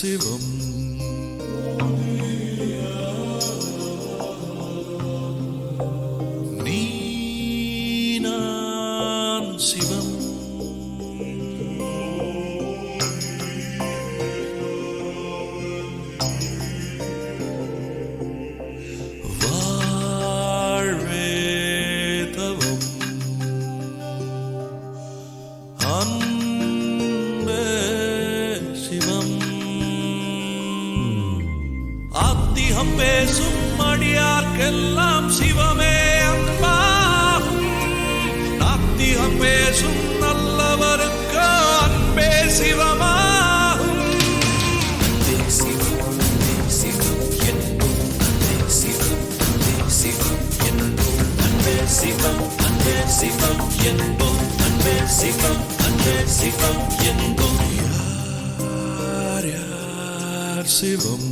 சிவம். நீ நான் சிவம். ஆத்திகம் பேசும் அடியார்க்கெல்லாம் சிவமே அன்பா நாத்திகம் பேசும் நல்லவருக்கு அன்பே சிவமாகும். சிவம் சிவம் என்போம் சிவம் சிவம் என்போம் அன்பே சிவம் அன்பே சிவம் என்போம் அன்பே சிவம் அன்பே சிவம் என்போம் யார் யார் சிவம்?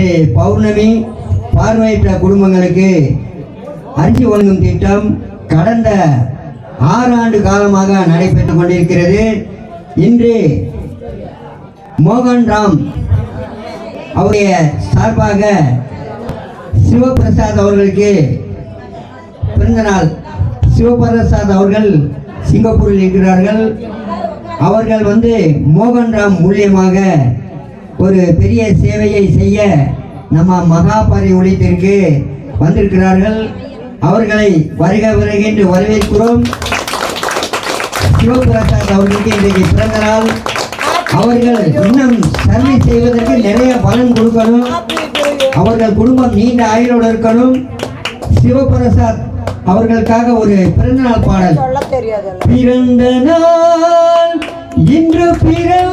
யார் பௌர்ணமி பார்வையற்ற குடும்பங்களுக்கு அரிசி வழங்கும் திட்டம் கடந்த ஆறு ஆண்டு காலமாக நடைபெற்று கொண்டிருக்கிறது. இன்று மோகன் ராம் அவருடைய சார்பாக சிவபிரசாத் அவர்களுக்கு பிறந்தநாள். சிவபிரசாத் அவர்கள் சிங்கப்பூரில் இருக்கிறார்கள். அவர்கள் வந்து மோகன் ராம் மூலியமாக ஒரு பெரிய சேவையை செய்ய நம்ம மகாபாரி ஒளியத்திற்கு வந்திருக்கிறார்கள். அவர்களை வருக வருக என்று வரவேற்கிறோம். சிவபிரசாத் அவர்களுக்கு இன்றைக்கு பிறந்த நாள். அவர்கள் இன்னும் சர்வீஸ் செய்வதற்கு நிறைய பலன் கொடுக்கணும். அவர்கள் குடும்பம் நீண்ட ஆயுளோடு இருக்கணும். சிவபிரசாத் அவர்களுக்காக ஒரு பிறந்தநாள் பாடல். பிறந்த நாள் இன்று பிறந்த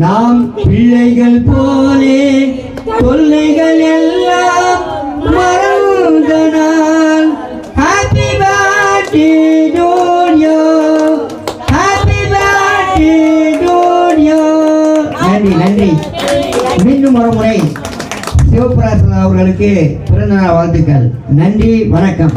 நாம் பிள்ளைகள் போலே தொல்லைகள் எல்லாம் மறந்த நாள் ஹாப்பி பர்த்டே ஜூனியோ ஹாப்பி பர்த்டே ஜூனியோ நன்றி நன்றி. மீண்டும் ஒரு முறை சிவபிராசன் அவர்களுக்கு பிறந்தநாள் வாழ்த்துக்கள். நன்றி வணக்கம்.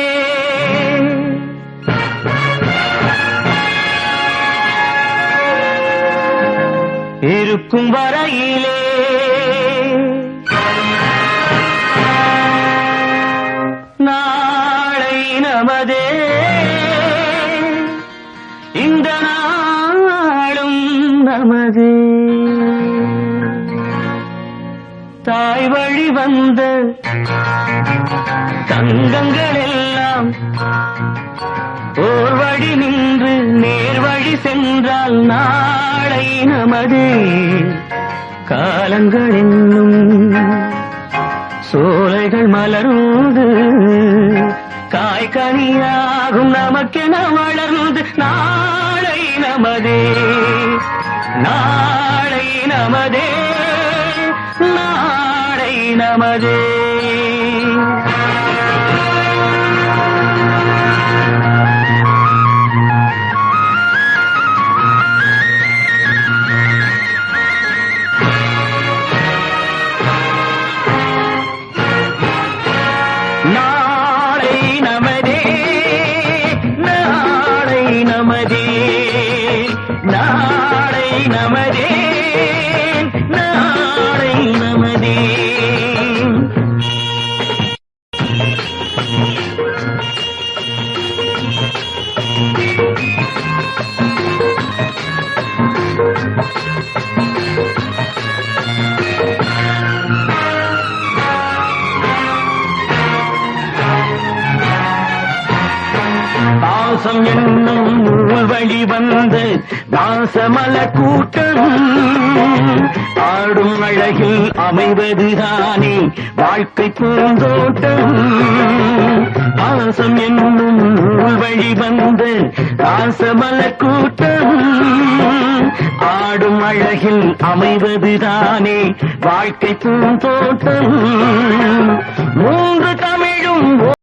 இருக்கும் வரையிலே. நாளை நமதே. இந்த நாளும் நமதே. தாய் வழி வந்த தங்கங்கள் எல்லாம் ஓர் வழி நின்று நேர் வழி சென்றால் நாளை நமது காலங்கள் என்னும் சோலைகள் மலர்ந்து காய்கனியாகும் நமக்கென வளர்ந்து நாளை நமதே. நாளை ఉన్నదే நாளை நமது பாசம் என்னும் நூல் வழி வந்த தாசமல கூட்டம். ஆடும் அழகில் அமைவதுதானே வாழ்க்கை பூந்தோட்டம். பாசம் என்னும் நூல் வழி வந்த தாசமல கூட்டம். ஆடும் அழகில் அமைவதுதானே வாழ்க்கை பூந்தோட்டம். மூன்று தமிழும்